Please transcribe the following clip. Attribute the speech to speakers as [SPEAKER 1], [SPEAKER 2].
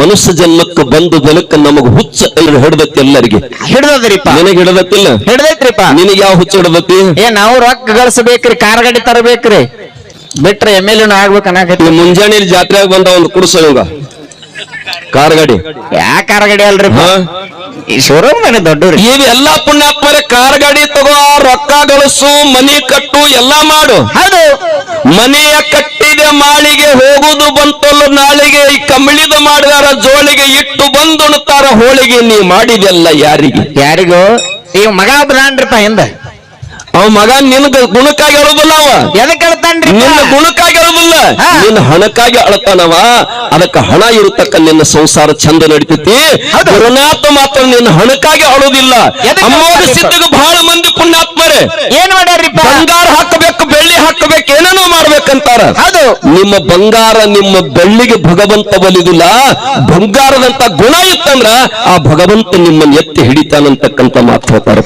[SPEAKER 1] ಮನುಷ್ಯ ಜನ್ಮಕ್ಕೆ ಬಂದ ಬೆಲಕ್ಕ ನಮಗ್ ಹುಚ್ಚ ಹಿಡ್ದತಿ ಎಲ್ಲರಿಗೆ.
[SPEAKER 2] ಹಿಡ್ದದ್ರಿಪ್ಪ.
[SPEAKER 1] ನಿನಗೆ ಹಿಡದತ್ತಿಲ್ಲ
[SPEAKER 2] ಹಿಡ್ದೈತ್ರಿಪ್ಪ.
[SPEAKER 1] ನಿನಗೆ ಯಾವ ಹುಚ್ಚ ಹಿಡ್ದತಿ?
[SPEAKER 2] ಏ ನಾವು ರೊಕ್ಕ ಗಳಿಸ್ಬೇಕ್ರಿ ಕಾರ್ ಗಾಡಿ ತರಬೇಕ್ರಿ. ಬಿಟ್ರೆ ಎಂ ಎಲ್ ಆಗ್ಬೇಕು ಅನ್ನಕತ್ತಿ.
[SPEAKER 1] ಮುಂಜಾನೆ ಜಾತ್ರೆಯಾಗ ಬಂದ ಒಂದು ಕುಡಿಸ ಇವಾಗ. ಕಾರ್ ಗಾಡಿ
[SPEAKER 2] ಯಾ ಕಾರ್ ಗಾಡಿ ಅಲ್ರಿ ಈ ಶೋರೂಮ್ ಮನೆ ದೊಡ್ಡವ್ರಿ.
[SPEAKER 1] ಇವೆಲ್ಲಾ ಪುಣ್ಯಾತ್ಮರ ಕಾರ್ ಗಾಡಿ ತಗೋ ರೊಕ್ಕ ಗಳಿಸು ಮನಿ ಕಟ್ಟು ಎಲ್ಲಾ ಮಾಡು.
[SPEAKER 2] ಹೌದು.
[SPEAKER 1] ಮನೆಯ ಕಟ್ಟಿದ ಮಾಳಿಗೆ ಹೋಗುದು ಬಂತಲ್ಲ ನಾಳಿಗೆ ಈ ಕಮಿಳಿದು ಮಾಡಿದಾರ ಜೋಳಿಗೆ ಇಟ್ಟು ಬಂದುಣ್ತಾರ ಹೋಳಿಗೆ ನೀ ಮಾಡಿದೆಲ್ಲ ಯಾರಿಗೆ?
[SPEAKER 2] ಯಾರಿಗೂ? ಈ ಮಗ ಬ್ರಾಂಡ್ರಿಪ್ಪ ಹಿಂದ.
[SPEAKER 1] ಅವ ಮಗ ನಿನ್ ಗುಣಕ್ಕಾಗಿ ಅಳುದಿಲ್ಲ ಅವ.
[SPEAKER 2] ಎದಕ್ಕೆ
[SPEAKER 1] ನಿನ್ನ ಗುಣಕ್ಕಾಗಿ ಅಳುದಿಲ್ಲ. ನಿನ್ನ ಹಣಕ್ಕಾಗಿ ಅಳತಾನವ. ಅದಕ್ಕ ಹಣ ಇರತಕ್ಕ ನಿನ್ನ ಸಂಸಾರ ಚಂದ ನಡೀತೈತಿ. ಗುರುನಾಥ ಮಾತ್ರ ನಿನ್ನ ಹಣಕ್ಕಾಗಿ ಅಳುದಿಲ್ಲ.
[SPEAKER 2] ಅಮ್ಮ
[SPEAKER 1] ಅಮ್ಮೋರ ಸಿದ್ಧಗ ಬಹಳ ಮಂದಿ ಪುಣ್ಯಾತ್ಮರೇ.
[SPEAKER 2] ಏನ್ ಮಾಡ್ಯಾರ್ರಿ
[SPEAKER 1] ಬಂಗಾರ
[SPEAKER 2] ಹೌದು.
[SPEAKER 1] ನಿಮ್ಮ ಬಂಗಾರ ನಿಮ್ಮ ಬೆಳ್ಳಿಗೆ ಭಗವಂತ ಬಲಿದಿಲ್ಲ ಬಂಗಾರದಂತ ಗುಣ ಇತ್ತಂದ್ರ ಆ ಭಗವಂತ ನಿಮ್ಮನ್ನ ಎತ್ತಿ ಹಿಡಿತಾನಂತಕ್ಕಂತ ಮಾತು ಹೇಳ್ತಾರೆ